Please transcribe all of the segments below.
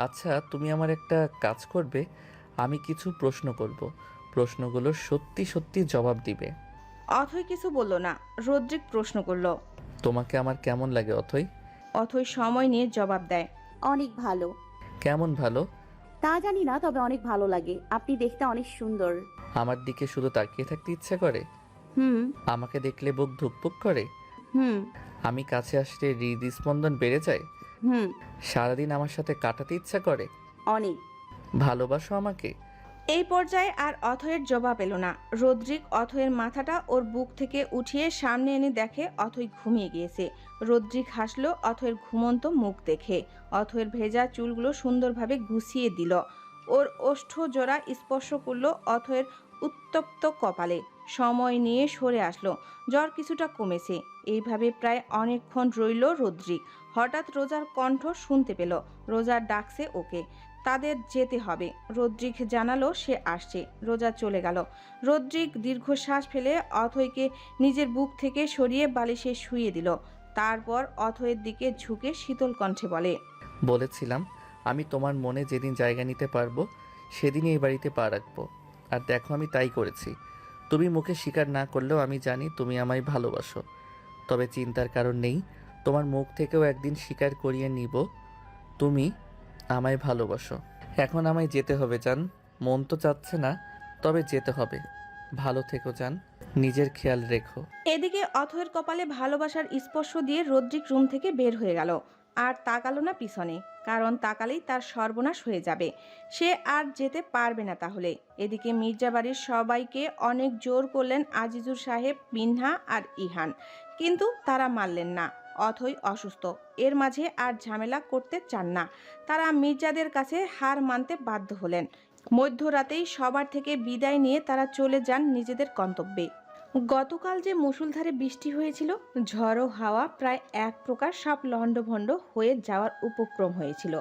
আচ্ছা তুমি আমার একটা কাজ করবে। আমি কিছু প্রশ্ন করব। প্রশ্নগুলোর সত্যি সত্যি জবাব দিবে। অথই কিছু বলল না। রদ্রিক প্রশ্ন করল তোমাকে আমার কেমন লাগে অথই? অথই সময় নিয়ে জবাব দেয় অনেক ভালো। কেমন ভালো? তা জানি না তবে অনেক ভালো লাগে। আপনি দেখতে অনেক সুন্দর। আমার দিকে শুধু তাকিয়ে থাকতে ইচ্ছে করে? হুম। আমাকে দেখলে বুক ধুকপুক করে? হুম। আমি কাছে আসলে হৃদস্পন্দন বেড়ে যায়? হুম। সারাদিন আমার সাথে কাটাতে ইচ্ছা করে? অনেক। ভালোবাসো আমাকে? এই পর্যায়ে আর অথয়ের জবাব এলো না। রদ্রিক অথয়ের মাথাটা ওর বুক থেকে উঠিয়ে সামনে এনে দেখে অথই ঘুমিয়ে গিয়েছে। রদ্রিক হাসলো অথয়ের ঘুমন্ত মুখ দেখে। অথয়ের ভেজা চুলগুলো সুন্দরভাবে গুছিয়ে দিল। ওর ওষ্ঠ জোড়া স্পর্শ করল অথয়ের উত্তপ্ত কপালে। সময় নিয়ে সরে আসলো। জ্বর কিছুটা কমেছে। এইভাবে প্রায় অনেকক্ষণ রইল রদ্রিক। হঠাৎ রোজার কণ্ঠ শুনতে পেল। রোজার ডাকছে ওকে। তাদের যেতে হবে। রদ্রিক জানালো সে আসছে। রোজা চলে গেল। রদ্রিক দীর্ঘশ্বাস ফেলে অথয়কে নিজের বুক থেকে সরিয়ে বালিশে শুয়ে দিল। তারপর অথয়ের দিকে ঝুঁকে শীতল কণ্ঠে বলে, বলেছিলাম, আমি তোমার মনে যেদিন জায়গা নিতে পারব, সেদিনই এই বাড়িতে পা রাখব। আর দেখো আমি তাই করেছি। তুমি মুখে স্বীকার না করলেও আমি জানি তুমি আমায় ভালোবাসো। তবে চিন্তার কারণ নেই, তোমার মুখ থেকেও একদিন স্বীকার করিয়ে নিব। তুমি আমায় ভালোবাসো। এখন আমায় যেতে হবে, জান। মন তো চাচ্ছে না, তবে যেতে হবে। ভালো থেকো, জান। নিজের খেয়াল রেখো। এদিকে অথয়ের কপালে ভালোবাসার স্পর্শ দিয়ে রদ্রিক রুম থেকে বের হয়ে গেল, আর তাকালো না পিছনে। কারণ তাকালেই তার সর্বনাশ হয়ে যাবে। সে আর যেতে পারবে না তাহলে। এদিকে মির্জা বাড়ির সবাইকে অনেক জোর করলেন আজিজুর সাহেব, মিনহা আর ইহান। কিন্তু তারা মানলেন না, অথই অসুস্থ। এর মাঝে আর ঝামেলা করতে চান না। তারা মির্জাদের কাছে হার মানতে বাধ্য হলেন। মধ্যরাতেই সবার থেকে বিদায় নিয়ে তারা চলে যান নিজেদের গন্তব্যে। গতকাল যে মুষলধারে বৃষ্টি হয়েছিল, ঝড়ো হাওয়া প্রায় এক প্রকার সব লণ্ডভণ্ড হয়ে যাওয়ার উপক্রম হয়েছিল।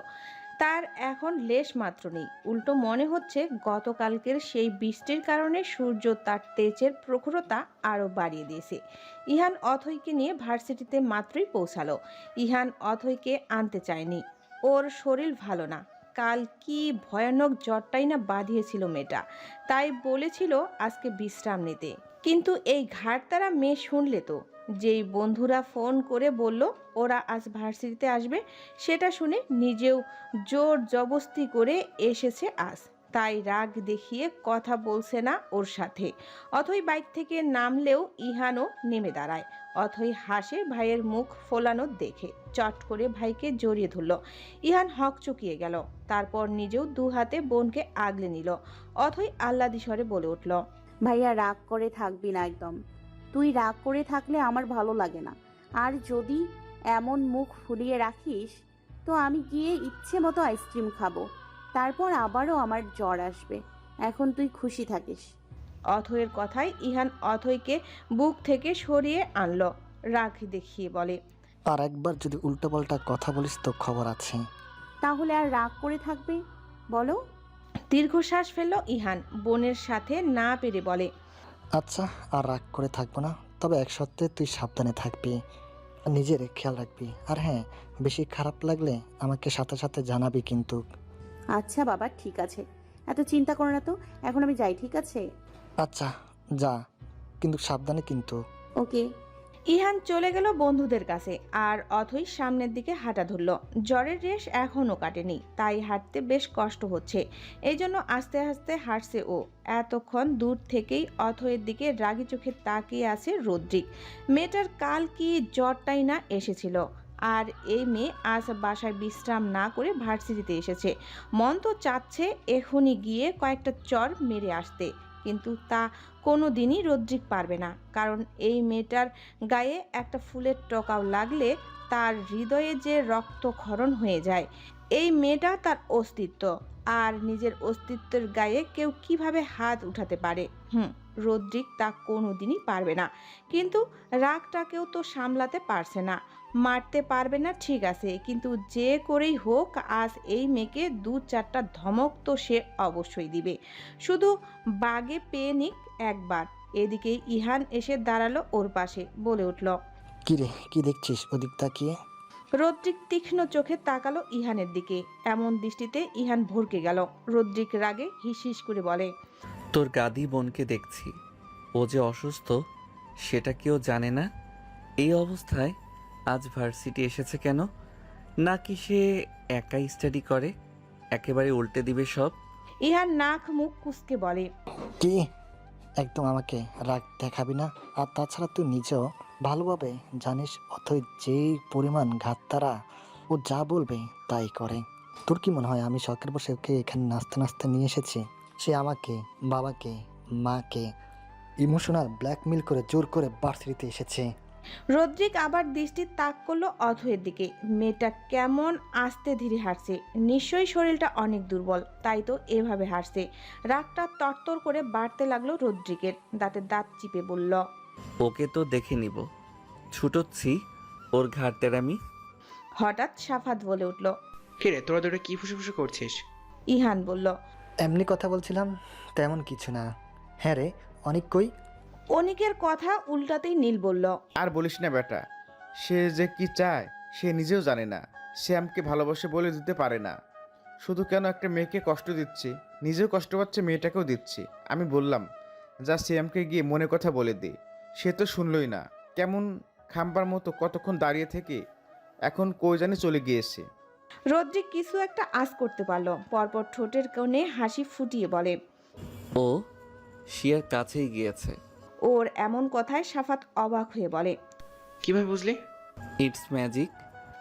তার এখন লেশ মাত্র নেই। উল্টো মনে হচ্ছে গতকালকের সেই বৃষ্টির কারণে সূর্য তার তেজের প্রখরতা আরও বাড়িয়ে দিয়েছে। ইহান অথৈকে নিয়ে ভার্সিটিতে মাত্রই পৌঁছালো। ইহান অথৈকে আনতে চায়নি। ওর শরীর ভালো না। কাল কি ভয়ানক জ্বরটাই না বাঁধিয়েছিল মেয়েটা। তাই বলেছিল আজকে বিশ্রাম নিতে। কিন্তু এই ঘাট তারা মেয়ে শুনলে তো। যেই বন্ধুরা ফোন করে বলল, ওরা আজ ভার্সিটিতে আসবে। সেটা শুনে নিজেও জোর জবস্তি করে এসেছে আজ। তাই রাগ দেখিয়ে কথা বলছে না ওর সাথে। অথই বাইক থেকে নামলেও ইহানও নেমে দাঁড়ায়। অথই হাসে ভাইয়ের মুখ ফোলানো দেখে। চট করে ভাইকে জড়িয়ে ধরল। ইহান হক চুকিয়ে গেল। তারপর নিজেও দু হাতে বোনকে আগলে নিল। অথই আহ্লাদি স্বরে বলে উঠল, ভাইয়া, রাগ করে থাকবি না একদম। তুই রাগ করে থাকলে আমার ভালো লাগে না। আর যদি এমন মুখ ফুলিয়ে রাখিস, তো আমি গিয়ে ইচ্ছে মতো আইসক্রিম খাব। তারপর আবারও আমার জ্বর আসবে। এখন তুই খুশি থাকিস। অথয়ের কথায় ইহান অথইকে বুক থেকে সরিয়ে আনলো রাগ দেখিয়ে বলে আর একবার যদি উল্টোপাল্টা কথা বলিস তো খবর আছে। তাহলে আর রাগ করে থাকবে? বলো। দীর্ঘশ্বাস ফেলল ইহান বোনের সাথে না পেরে বলে আচ্ছা আর রাগ করে থাকব না তবে এক সত্ত্বে তুই সাবধানে থাকবি নিজের খেয়াল রাখবি। আর হ্যাঁ বেশি খারাপ লাগলে আমাকে সাথে সাথে জানাবি কিন্তু। আচ্ছা বাবা ঠিক আছে। এত চিন্তা করো না তো এখন আমি যাই ঠিক আছে? আচ্ছা যা কিন্তু সাবধানে কিন্তু। ওকে। ইহান চলে গেল বন্ধুদের কাছে আর অথই সামনের দিকে হাঁটা ধরল। জ্বরের রেশ এখনও কাটেনি তাই হাঁটতে বেশ কষ্ট হচ্ছে। এই জন্য আস্তে আস্তে হাঁটছে ও। এতক্ষণ দূর থেকেই অথয়ের দিকে রাগি চোখে তাকিয়ে আছে রদ্রিক। মেয়েটার কাল কি জ্বরটাই না এসেছিল। আর এই মেয়ে আজ বাসায় বিশ্রাম না করে ভার্সিটিতে এসেছে। মন তো চাচ্ছে এখনই গিয়ে কয়েকটা চর মেরে আসতে, কিন্তু তা কোনো দিনই রদ্রিক পারবে না, কারণ এই মেয়েটার গায়ে একটা ফুলের টকাও লাগলে তার হৃদয়ে যে রক্তক্ষরণ হয়ে যায়, এই মেয়েটা তার অস্তিত্ব। আর নিজের অস্তিত্বের গায়ে কেউ কীভাবে হাত উঠাতে পারে? হুম, রদ্রিক তা কোনো দিনই পারবে না, কিন্তু রাগটাকেও তো সামলাতে পারছে না। মারতে পারবে না ঠিক আছে। কিন্তু যে করেই হোক আজ এই মেয়েকে দু চারটা ধমক তো সে অবশ্যই দিবে। শুধু বাগে পেয়ে নিক একবার। এদিকে ইহান এসে দাঁড়াল ওর পাশে বলে উঠল কি রে কি দেখছিস ওদিক তাকিয়ে? রদ্রিক তীক্ষ্ণ চোখে তাকালো ইহানের দিকে। এমন দৃষ্টিতে ইহান ভরকে গেল। রদ্রিক রাগে হিস হিস করে বলে তোর গাদি বোনকে দেখছি। ও যে অসুস্থ সেটা কেউ জানে না? এই অবস্থায় আজ ভার্সিটি এসেছে কেন? নাকি সে একাই স্টাডি করে? একেবারে উল্টে দিবে সব? ইহান নাক মুখ কুসকে বলে। কি? একদম আমাকে রাগ দেখাবি না? আর তাছাড়া তুই নিজেও ভালোভাবে জানিস অথই যেই পরিমাণ ঘাটতারা ও যা বলবে তাই করে। তোর কি মনে হয় আমি শখের বসে ওকে এখানে নাচতে নাচতে নিয়ে এসেছি? সে আমাকে বাবাকে মাকে ইমোশনাল ব্ল্যাকমেল করে জোর করে বার্সিটিতে এসেছে। রদ্রিক আবার দৃষ্টি তাক করল অথয়ের দিকে। মেয়েটা কেমন আস্তে ধীরে হাঁটছে। নিশ্চয়ই শরীরটা অনেক দুর্বল তাই তো এভাবে হাঁটছে। রাগটা তরতর করে বাড়তে লাগল রদ্রিকের দাঁতে দাঁত চিপে বলল ওকে তো দেখে নিব। ছুটোচ্ছি ওর ঘাট আমি? হঠাৎ সাফাত বলে উঠল কিরে তোরা দুটো কি ফুসে করছিস? ইহান বলল এমনি কথা বলছিলাম তেমন কিছু না। হ্যাঁ রে অনেক কই অনিকের কথা উল্টাতেই নীল বলল আর বলিস না বেটা সে যে কি চায় সে নিজেও জানে না। সে আমাকে ভালোবাসে বলে দিতে পারে না। শুধু কেন একটা মেয়েকে কষ্ট দিচ্ছি নিজেও কষ্ট পাচ্ছে মেয়েটাকেও দিচ্ছি। আমি বললাম যা সিএমকে গিয়ে মনে কথা বলে দে। সে তো শুনলই না। কেমন খাম্বার মতো কতক্ষণ দাঁড়িয়ে থেকে এখন কই জানি চলে গিয়েছে। রদ্রিক কিছু একটা আশ করতে পারল। পরপর ঠোঁটের কোণে হাসি ফুটিয়ে বলে ও শিয়ার কাছেই গিয়েছে। ওর এমন কথায় সাফাত অবাক হয়ে বলে কীভাবে বুঝলি? ইটস ম্যাজিক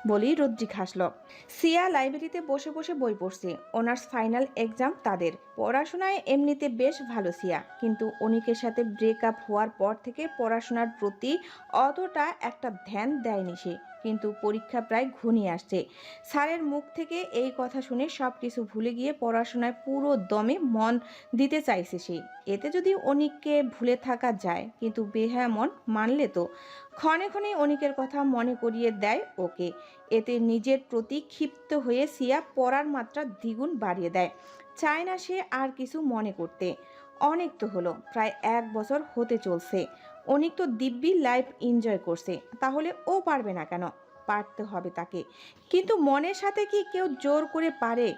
বলি রদ্রিক হাসল। সিয়া লাইব্রেরিতে বসে বসে বই পড়ছে। অনার্স ফাইনাল এক্সাম তাদের। পড়াশোনায় এমনিতে বেশ ভালো সিয়া কিন্তু অনিকের সাথে ব্রেকআপ হওয়ার পর থেকে পড়াশোনার প্রতি অতটা একটা ধ্যান দেয়নি সে। কিন্তু পরীক্ষা প্রায় ঘনিয়ে আসছে। স্যারের মুখ থেকে এই কথা শুনে সব কিছু ভুলে গিয়ে পড়াশোনায় পুরো দমে মন দিতে চাইছে সে। এতে যদি অনিককে ভুলে থাকা যায়, কিন্তু বেহায়া মন মানলে তো। ক্ষণে ক্ষণে অনিকের কথা মনে করিয়ে দেয় ওকে। এতে নিজের প্রতি ক্ষিপ্ত হয়ে সিয়া পড়ার মাত্রা দ্বিগুণ বাড়িয়ে দেয়। চায় না সে আর কিছু মনে করতে। অনেক তো হলো, প্রায় এক বছর হতে চলছে। অনেক তো দিব্যি লাইফ এনজয় করছে, তাহলে ও পারবে না কেন? পারতে হবে তাকে। কিন্তু মনের সাথে কি কেউ জোর করে পারে?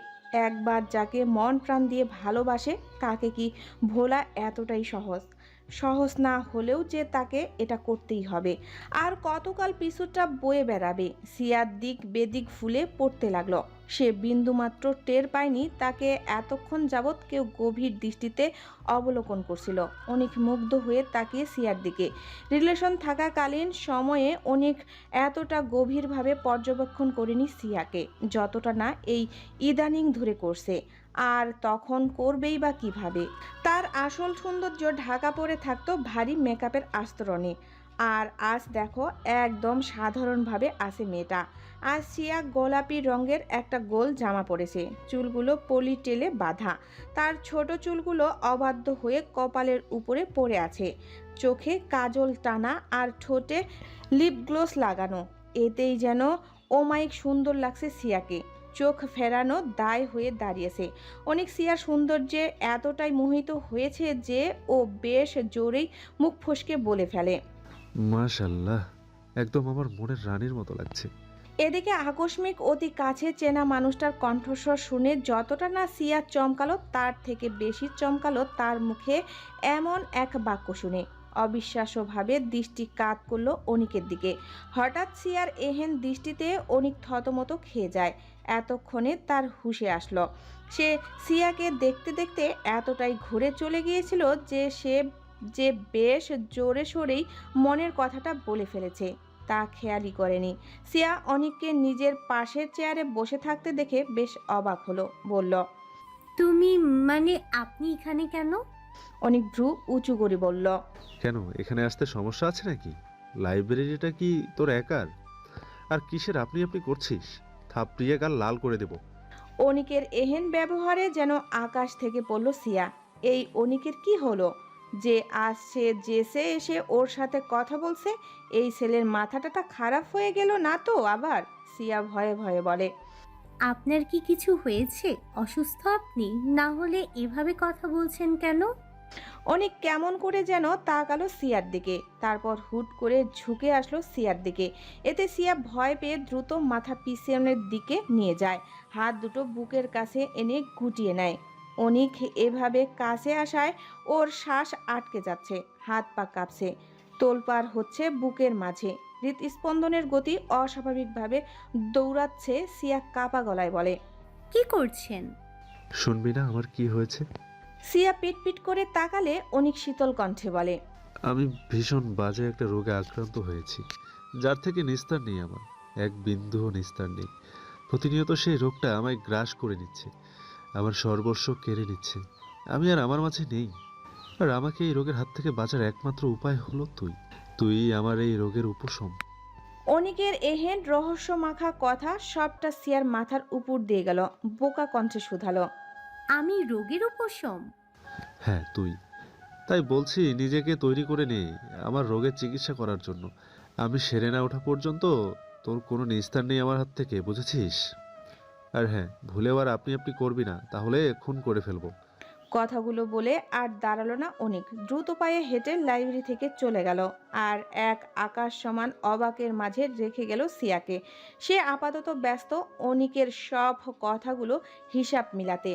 একবার যাকে মন প্রাণ দিয়ে ভালোবাসে, তাকে কি ভোলা এতটাই সহজ? সহজ না হলেও যে তাকে এটা করতেই হবে। আর কতকাল পিছুটা বয়ে বেড়াবে? সিয়ার দিক বেদিক ফুলে পড়তে লাগল। সে বিন্দুমাত্র টের পায়নি তাকে এতক্ষণ যাবৎ কেউ গভীর দৃষ্টিতে অবলোকন করছিল। অনেক মুগ্ধ হয়ে তাকিয়ে সিয়ার দিকে। রিলেশন থাকাকালীন সময়ে অনেক এতটা গভীরভাবে পর্যবেক্ষণ করেনি সিয়াকে যতটা না এই ইদানিং ধরে করছে। আর তখন করবেই বা কীভাবে? তার আসল সৌন্দর্য ঢাকা পড়ে থাকতো ভারী মেকআপের আস্তরণে। আর আজ দেখো, একদম সাধারণভাবে আছে মেয়েটা। আজ সিয়া গোলাপি রঙের একটা গোল জামা পরেছে। চুলগুলো পলি টেলে বাঁধা। তার ছোট চুলগুলো অবাধ্য হয়ে কপালের উপরে পড়ে আছে। চোখে কাজল টানা আর ঠোঁটে লিপ গ্লোস লাগানো। এতেই যেন ওমাইক সুন্দর লাগছে সিয়াকে চোখ ফেরানো দায় হয়ে দাঁড়িয়েছে। অনেক সিয়ার সৌন্দর্যে এতটাই মোহিত হয়েছে যে ও বেশ জোরেই মুখ ফসকে বলে ফেলে। মাশাল্লাহ একদম আমার মনের রানীর মতো লাগছে। এদিকে আকস্মিক অতি কাছে চেনা মানুষটার কণ্ঠস্বর শুনে যতটা না সিয়া চমকালো তার থেকে বেশি চমকালো তার মুখে এমন এক বাক্য শুনে। অবিশ্বাস্যভাবে দৃষ্টি কাত করল অনিকের দিকে। হঠাৎ সিয়ার এহেন দৃষ্টিতে অনিক থতমত খেয়ে যায়। এতক্ষণে তার হুঁশে আসলো। সে সিয়াকে দেখতে দেখতে এতটাই ঘুরে চলে গিয়েছিল যে সে, যে বেশ জোরে সোরেই মনের কথাটা বলে ফেলেছে। তা খেয়ালই করেনি। সিয়া অনিককে নিজের পাশের চেয়ারে বসে থাকতে দেখে বেশ অবাক হলো। বলল, তুমি মানে আপনি এখানে কেন? অনিক ভ্রু উঁচু করে বলল কেন এখানে আসতে সমস্যা আছে নাকি? লাইব্রেরিটা কি তোর একার? আর কিসের আপনি আপনি করছিস? থাপড়িয়ে গাল লাল করে দেব। অনিকের এহেন ব্যবহারে যেন আকাশ থেকে পড়ল সিয়া এই অনিকের কি হলো? যে আজ সে জেসে এসে ওর সাথে কথা বলছে এই ছেলের মাথাটা খারাপ হয়ে গেল না তো আবার? সিয়া ভয়ে ভয়ে বলে আপনার কি কিছু হয়েছে? অসুস্থ আপনি? না হলে এভাবে কথা বলছেন কেন? অনেক কেমন করে যেন তাকালো সিয়ার দিকে। তারপর হুট করে ঝুঁকে আসলো সিয়ার দিকে। এতে সিয়া ভয় পেয়ে দ্রুত মাথা পিছনের দিকে নিয়ে যায়। হাত দুটো বুকের কাছে এনে গুটিয়ে নেয়। অনিক এভাবে কাছে আসায় ওর শ্বাস আটকে যাচ্ছে হাত পা কাঁপছে। তোলপার হচ্ছে বুকের মাঝে। হৃদস্পন্দনের গতি অস্বাভাবিকভাবে দৌড়াচ্ছে সিয়া কাপা গলায় বলে কি করছেন? শুনবি না আমার কি হয়েছে? সিয়া পিট পিট করে তাকালে অনিক শীতল কণ্ঠে বলে আমি ভীষণ বাজে একটা রোগে আক্রান্ত হয়েছি। যার থেকে নিস্তার নেই আমার। এক বিন্দুও নিস্তার নেই। প্রতিনিয়ত সেই রোগটা আমায় গ্রাস করে নিচ্ছে। আমার সর্বস্ব কেড়ে নিচ্ছে। আমি আর আমার মাঝে নেই। আর আমাকে এই রোগের হাত থেকে বাঁচার একমাত্র উপায় হলো তুই। তুই আমার এই রোগের উপশম। অনিকের এহেন রহস্য মাখা কথা সবটা সিয়ার মাথার উপর দিয়ে গেল বোকা কণ্ঠে শুধালো। আমি রোগের উপশম। হ্যাঁ তুই। তাই বলছি, নিজেকে তৈরি করে নে আমার রোগের চিকিৎসা করার জন্য। আমি সেরে না ওঠা পর্যন্ত তোর কোনো নিস্তার নেই আমার হাত থেকে, বুঝেছিস? আর হ্যাঁ ভুলেও আর আপনি আপনি করবি না, তাহলে খুন করে ফেলব। কথাগুলো বলে আর দাঁড়াল না অনেক। দ্রুত পায়ে হেঁটে লাইব্রেরি থেকে চলে গেল আর এক আকাশ সমান অবাকের মাঝে রেখে গেল সিয়াকে। সে আপাতত ব্যস্ত অনিকের সব কথাগুলো হিসাব মিলাতে।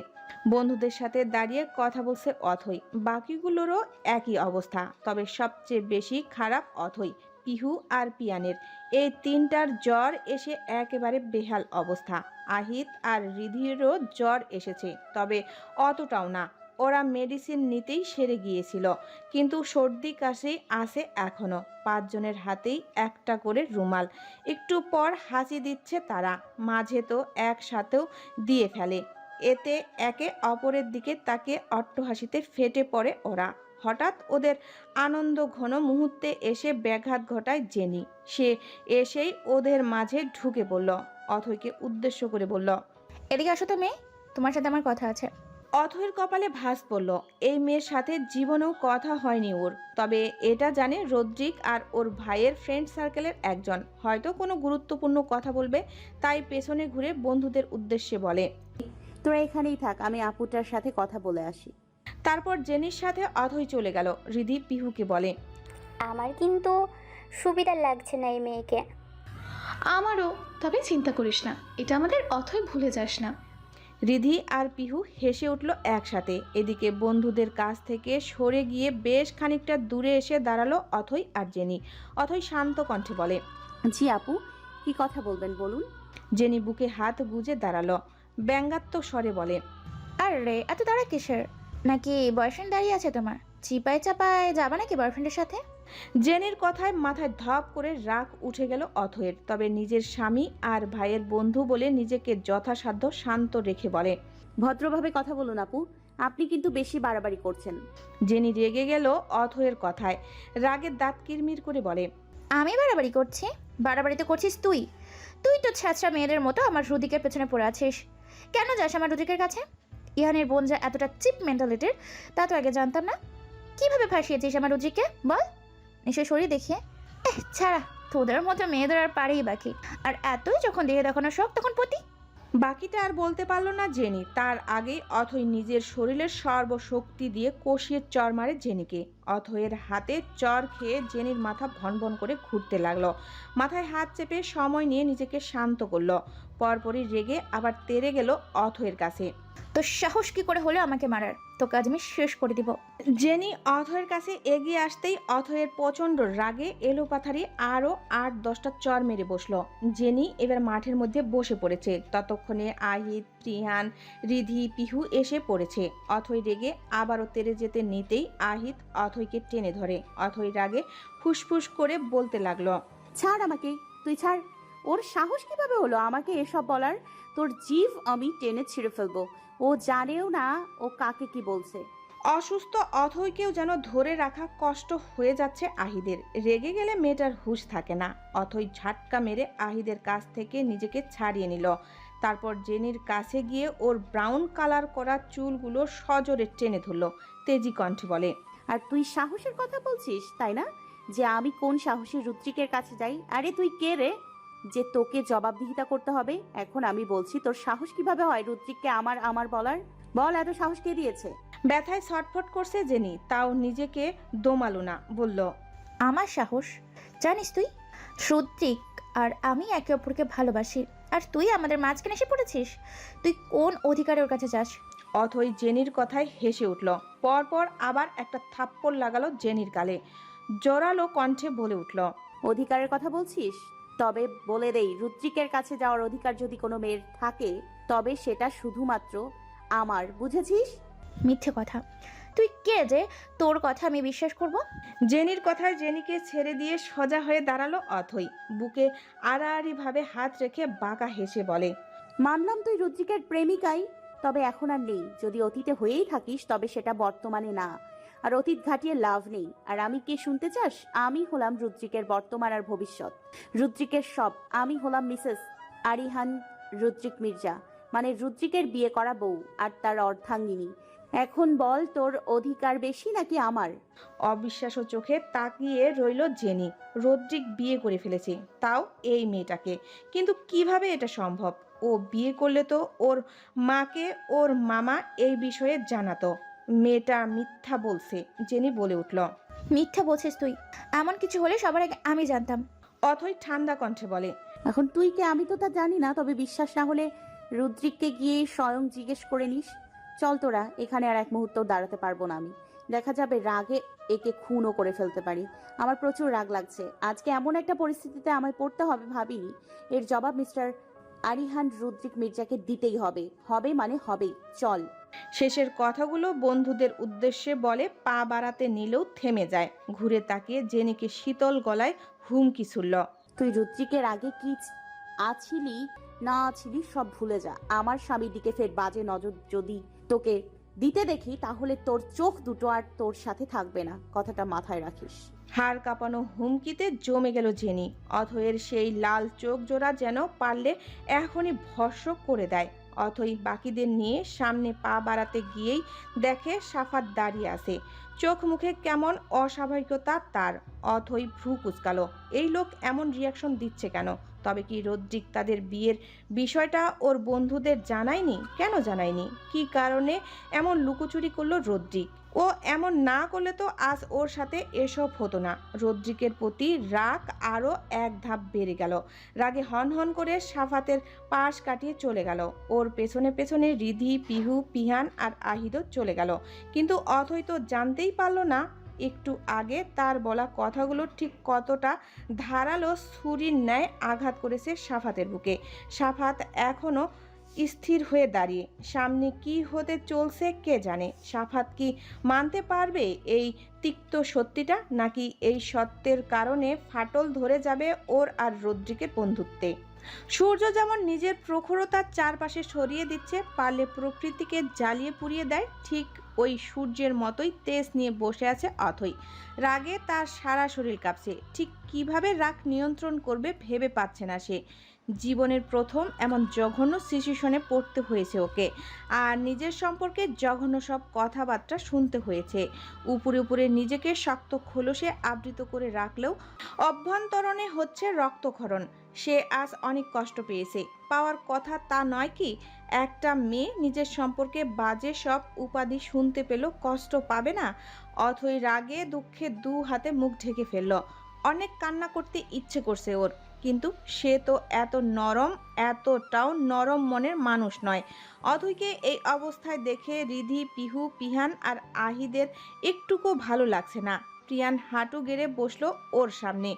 বন্ধুদের সাথে দাঁড়িয়ে কথা বলছে অথই। বাকিগুলোরও একই অবস্থা, তবে সবচেয়ে বেশি খারাপ অথই, পিহু আর পিয়ানের। এই তিনটার জ্বর এসে একেবারে বেহাল অবস্থা। আহিত আর রিধিরও জ্বর এসেছে, তবে অতটাও না। ওরা মেডিসিন নিতেই সেরে গিয়েছিল। কিন্তু সর্দি কাশি আসে এখনও। পাঁচজনের হাতেই একটা করে রুমাল। একটু পর হাসি দিচ্ছে তারা। মাঝে তো একসাথেও দিয়ে ফেলে। এতে একে অপরের দিকে তাকে অট্টহাসিতে ফেটে পড়ে ওরা। হঠাৎ ওদের আনন্দ ঘন মুহূর্তে এসে ব্যাঘাত ঘটায় জেনি। সে এসেই ওদের মাঝে ঢুকে পড়ল। অথৈকে উদ্দেশ্য করে বলল, এদিকে আসো তো মেয়ে, তোমার সাথে আমার কথা আছে। অথৈর কপালে ভাস পড়ল। এই মেয়ের সাথে জীবনেও কথা হয়নি ওর। তবে এটা জানে রদ্রিক আর ওর ভাইয়ের ফ্রেন্ড সার্কেলের একজন। হয়তো কোনো গুরুত্বপূর্ণ কথা বলবে তাই পেছনে ঘুরে বন্ধুদের উদ্দেশ্যে বলে। তোরা এখানেই থাক আমি আপুটার সাথে কথা বলে আসি। তারপর জেনির সাথে অথৈ চলে গেল রিধি পিহুকে বলে। আমার কিন্তু সুবিধা লাগছে না এই মেয়েকে। আমারও তবে চিন্তা করিস না। এটা আমাদের অথই ভুলে যাস না। রিধি আর পিহু হেসে উঠল একসাথে। এদিকে বন্ধুদের কাছ থেকে সরে গিয়ে বেশ খানিকটা দূরে এসে দাঁড়াল অথৈ আর জেনি। অথৈ শান্ত কণ্ঠে বলে জি আপু কি কথা বলবেন বলুন? জেনি বুকে হাত গুজে দাঁড়াল। ব্যঙ্গাত্মক স্বরে বলে আর রে এত তারা কিসের? নাকি বয়ফ্রেন্ড দাঁড়িয়ে আছে তোমার? চিপায় চাপায় যাবা নাকি বয়ফ্রেন্ডের সাথে? জেনির কথায় মাথায় ধপ করে রাগ উঠে গেল অথয়ের। তবে নিজের স্বামী আর ভাইয়ের বন্ধু বলে নিজেকে যথাসাধ্য শান্ত রেখে বলে ভদ্রভাবে কথা বলুন আপু আপনি কিন্তু বেশি বাড়াবাড়ি করছেন। জেনি রেগে গেল অথয়ের কথায় রাগের দাঁত কিরমির করে বলে আমি বাড়াবাড়ি করছি? বাড়াবাড়ি তো করছিস তুই। তুই তো ছ্যাঁচড়া মেয়েদের মতো আমার রুদিকের পেছনে পড়ে আছিস। কেন যাস আমার রুদিকের কাছে? ইহানের বোন যা এতটা চিপ মেন্টালিটির তা তো আগে জানতাম না। কীভাবে ফাঁসিয়েছিস আমার রুদ্রিককে বল। নিশ্চয় শরীর দেখিয়ে? এহ, ছাড়া, তোদের মতো মেয়েদের আর পারেই বাকি। আর এতই যখন দেহে দেখানোর শখ, তখন পতি? বাকিটা আর বলতে পারল না জেনি। তার আগেই অথই নিজের শরীরের সর্বশক্তি দিয়ে কষিয়ে চর মারে জেনিকে। অথয়ের হাতে চর খেয়ে জেনির মাথা ভনভন করে ঘুরতে লাগল। মাথায় হাত চেপে সময় নিয়ে নিজেকে শান্ত করল। পরপরই রেগে আবার তেরে গেল অথয়ের কাছে। তো সাহস কি করে হলে আমাকে মারার? তো কাজ আমি শেষ করে দিব। জেনি অথয়ের কাছে এগিয়ে আসতেই অথয়ের প্রচণ্ড রাগে এলোপাথারি আরও আট দশটা চর মেরে বসল। জেনি এবার মাঠের মধ্যে বসে পড়েছে। ততক্ষণে আহিদ প্রিয়ান রিধি পিহু এসে পড়েছে। অথই রেগে আবারও তেরে যেতে নিতেই আহিদ অথইকে টেনে ধরে। অথই রাগে ফুসফুস করে বলতে লাগল ছাড় আমাকে তুই ছাড়। ওর সাহস কীভাবে হলো? আমাকে এসব বলার? তোর জিভ আমি টেনে ছিঁড়ে ফেলব। ও জানেও না ও কাকে কি বলছে। অসুস্থ অথৈকেও যেন ধরে রাখা কষ্ট হয়ে যাচ্ছে আহিদের। রেগে গেলে মেয়েটার হুঁশ থাকে না। অথই ঝাটকা মেরে আহিদের কাছ থেকে নিজেকে ছাড়িয়ে নিল। তারপর জেনির কাছে গিয়ে ওর ব্রাউন কালার করা চুলগুলো সজোরে টেনে ধরলো তেজি কণ্ঠে বলে আর তুই সাহসের কথা বলছিস তাই না? যে আমি কোন সাহসী রুদ্রিকের কাছে যাই? আরে তুই কে রে? যে তোকে জবাবদিহিতা করতে হবে এখন আমি বলছি তোর সাহস কীভাবে হয় রুদ্রিককে আমার আমার বলার? বল এত সাহস কে দিয়েছে? ব্যথায় ছটফট করছে জেনি তাও নিজেকে দমালো না বলল আমার সাহস? জানিস তুই? রুদ্রিক আর আমি একে অপরকে ভালোবাসি আর তুই আমাদের মাঝখানে এসে পড়েছিস? তুই কোন অধিকারের কাছে যাস? অথই জেনির কথায় হেসে উঠল পরপর আবার একটা থাপ্পড় লাগালো জেনির গালে জোরালো কণ্ঠে বলে উঠল অধিকারের কথা বলছিস? তবে বলে দেই রুদ্রিকের কাছে যাওয়ার অধিকার যদি কোনো মেয়ের থাকে তবে সেটা শুধুমাত্র আমার বুঝেছিস? মিথ্যে কথা। তুই কে যে? তোর কথা আমি বিশ্বাস করব? জেনির কথায় জেনিকে ছেড়ে দিয়ে সোজা হয়ে দাঁড়াল অথই। বুকে আড়াআড়িভাবে হাত রেখে বাঁকা হেসে বলে মানলাম তুই রুদ্রিকের প্রেমিকাই তবে এখন আর নেই। যদি অতীতে হয়েই থাকিস তবে সেটা বর্তমানে না। আর অতীত ঘাটিয়ে লাভ নেই। আর আমি কে শুনতে চাস? আমি হলাম রুদ্রিকের বর্তমান আর ভবিষ্যৎ। রুদ্রিকের সব। আমি হলাম মিসেস আরিহান রুদ্রিক মির্জা। মানে রুদ্রিকের বিয়ে করা বউ আর তার অর্ধাঙ্গিনী। এখন বল তোর অধিকার বেশি নাকি আমার? অবিশ্বাস্য চোখে তাকিয়ে রইল জেনি। রদ্রিক বিয়ে করে ফেলেছে। তাও এই মেয়েটাকে। কিন্তু কীভাবে এটা সম্ভব? ও বিয়ে করলে তো ওর মাকে ওর মামা এই বিষয়ে জানাতো। মেয়েটা মিথ্যা বলছে জেনি বলে উঠল। মিথ্যা বলছিস তুই। এমন কিছু হলে সবার আগে আমি জানতাম। অথই ঠান্ডা কণ্ঠে বলে এখন তুই কে আমি তো তা জানি না তবে বিশ্বাস না হলে রুদ্রিককে গিয়ে স্বয়ং জিজ্ঞেস করে নিস। চল তোরা এখানে আর এক মুহূর্ত দাঁড়াতে পারব না আমি। দেখা যাবে রাগে একে খুনও করে ফেলতে পারি। আমার প্রচুর রাগ লাগছে। আজকে এমন একটা পরিস্থিতিতে আমায় পড়তে হবে ভাবিনি। এর জবাব মিস্টার আরিহান রুদ্রিক মির্জাকে দিতেই হবে। হবে মানে হবেই। চল। শেষের কথাগুলো বন্ধুদের উদ্দেশ্যে বলে পা বাড়াতে নিলেও থেমে যায়। ঘুরে তাকিয়ে জেনিকে শীতল গলায় হুমকি ছুড়ল। তুই রুদ্রিকের আগে কি আছিলি? না আছিলি সব ভুলে যা। আমার স্বামীর দিকে ফের বাজে নজর যদি তোকে দিতে দেখি তাহলে তোর চোখ দুটো আর তোর সাথে থাকবে না কথাটা মাথায় রাখিস। হাড় কাঁপানো হুমকিতে জমে গেল জেনি। অথয়ের সেই লাল চোখ জোড়া যেন পারলে এখনই ভস্য করে দেয়। অথই বাকিদের নিয়ে সামনে পা বাড়াতে গিয়েই দেখে সাফাত দাঁড়িয়ে আছে। চোখ মুখে কেমন অস্বাভাবিকতা তার, অথই ভ্রু কুচকালো। এই লোক এমন রিয়াকশন দিচ্ছে কেন? তবে কি রদ্রিক তাদের বিয়ের বিষয়টা ওর বন্ধুদের জানায়নি? কেন জানায়নি? কি কারণে এমন লুকোচুরি করল রদ্রিক? ও এমন না করলে তো আজ ওর সাথে এসব হতো না। রদ্রিকের প্রতি রাগ আরও এক ধাপ বেড়ে গেল। রাগে হন হন করে সাফাতের পাশ কাটিয়ে চলে গেল। ওর পেছনে পেছনে রিধি, পিহু, পিহান আর আহিদও চলে গেল। কিন্তু অথই তো জানতেই পারল না একটু আগে তার বলা কথাগুলো ঠিক কতটা ধারালো ছুরির ন্যায় আঘাত করেছে সাফাতের বুকে। সাফাত এখনও স্থির হয়ে দাঁড়িয়ে। সামনে কি হতে চলছে কে জানে? সাফাত কি মানতে পারবে এই তিক্ত সত্যিটা? নাকি এই সত্যের কারণে ফাটল ধরে যাবে ওর আর রদ্রিকের বন্ধুত্বে? সূর্য যেমন নিজের প্রখরতার চারপাশে সরিয়ে দিচ্ছে, পারলে প্রকৃতিকে জ্বালিয়ে পুড়িয়ে দেয়, ঠিক ওই সূর্যের মতোই তেজ নিয়ে বসে আছে অথই রাগে তার সারা শরীর কাঁপছে। ঠিক কীভাবে রাগ নিয়ন্ত্রণ করবে ভেবে পাচ্ছে না সে। জীবনের প্রথম এমন জঘন্য সিচুয়েশনে পড়তে হয়েছে ওকে। আর নিজের সম্পর্কে জঘন্য সব কথাবার্তা শুনতে হয়েছে। উপরে উপরে নিজেকে শক্ত খোলসে আবৃত করে রাখলেও অভ্যন্তরণে হচ্ছে রক্তক্ষরণ। সে আজ অনেক কষ্ট পেয়েছে। পাওয়ার কথা তা নয় কি, একটা মেয়ে নিজের সম্পর্কে বাজে সব উপাধি শুনতে পেল কষ্ট পাবে না, অথই রাগে দুঃখে দু হাতে মুখ ঢেকে ফেলল। অনেক কান্না করতে ইচ্ছে করছে ওর, কিন্তু সে তো এত নরম, এতটাও নরম মনের মানুষ নয়। অথৈকে এই অবস্থায় দেখে রিধি, পিহু, পিহান আর আহিদের একটুকু ভালো লাগছে না। প্রিয়ান হাঁটু গেড়ে বসল ওর সামনে।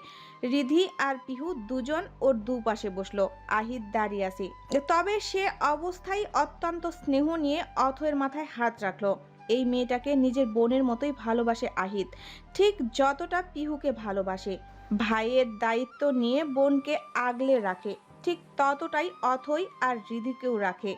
রিধি আর পিহু দুজন ওর দুপাশে বসল। আহিদ দাঁড়িয়ে আছে। তবে সে অবস্থায় অত্যন্ত স্নেহ নিয়ে অথয়ের মাথায় হাত রাখল। এই মেয়েটাকে নিজের বোনের মতোই ভালোবাসে আহিদ। ঠিক যতটা পিহুকে ভালোবাসে। ভাইয়ের দায়িত্ব নিয়ে বোনকে আগলে রাখে। ঠিক ততটাই অথই আর রিধিকেও রাখে।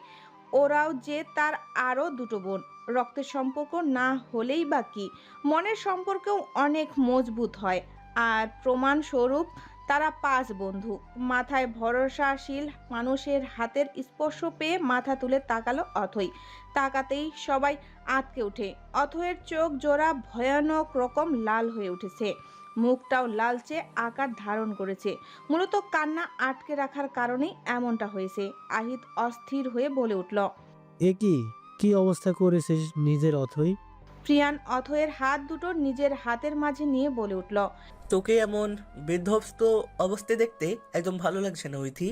ওরাও যে তার আরও দুটো বোন। রক্তের সম্পর্ক না হলেই বা কি? মনের সম্পর্কেও অনেক মজবুত হয়। আর প্রমাণস্বরূপ তারা পাঁচ বন্ধু। মাথায় ভরসাশীল মানুষের হাতের স্পর্শ পেয়ে মাথা তুলে তাকালো অথই। তাকাতেই সবাই আটকে ওঠে অথয়ের চোখ জোড়া ভয়ানক রকম লাল হয়ে উঠেছে। মুখটাও লালচে আকার ধারণ করেছে। মূলত কান্না আটকে রাখার কারণেই এমনটা হয়েছে, আহিত অস্থির হয়ে বলে উঠল। এ কি? কি অবস্থা করেছিস নিজের অথই? প্রিয়ান অথয়ের হাত দুটো নিজের হাতের মাঝে নিয়ে বলে উঠল তোকে এমন বিধ্বস্ত অবস্থায় দেখতে একদম ভালো লাগছে না ঐথি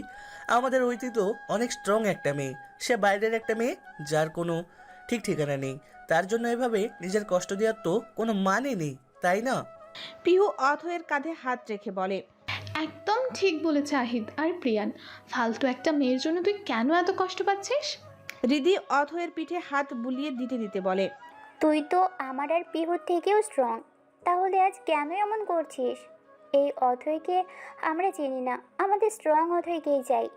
আমাদের ঐথি তো অনেক স্ট্রং একটা মেয়ে। সে বাইরের একটা মেয়ে যার কোনো ঠিক ঠিকানা নেই। তার জন্য এভাবে নিজের কষ্ট দেওয়ার তো কোনো মানে নেই তাই না? পিহু অথয়ের কাঁধে হাত রেখে বলে একদম ঠিক বলেছে আহিদ আর প্রিয়ান। ফালতু একটা মেয়ের জন্য তুই কেন এত কষ্ট পাচ্ছিস? রিদি অথয়ের পিঠে হাত বুলিয়ে দিতে দিতে বলে তুই তো আমার আর পিহুর থেকেও স্ট্রং তাহলে আজ কেন এমন করছিস? এই অথৈকে আমরা চিনি না। আমাদের স্ট্রং অথৈকেই চাই।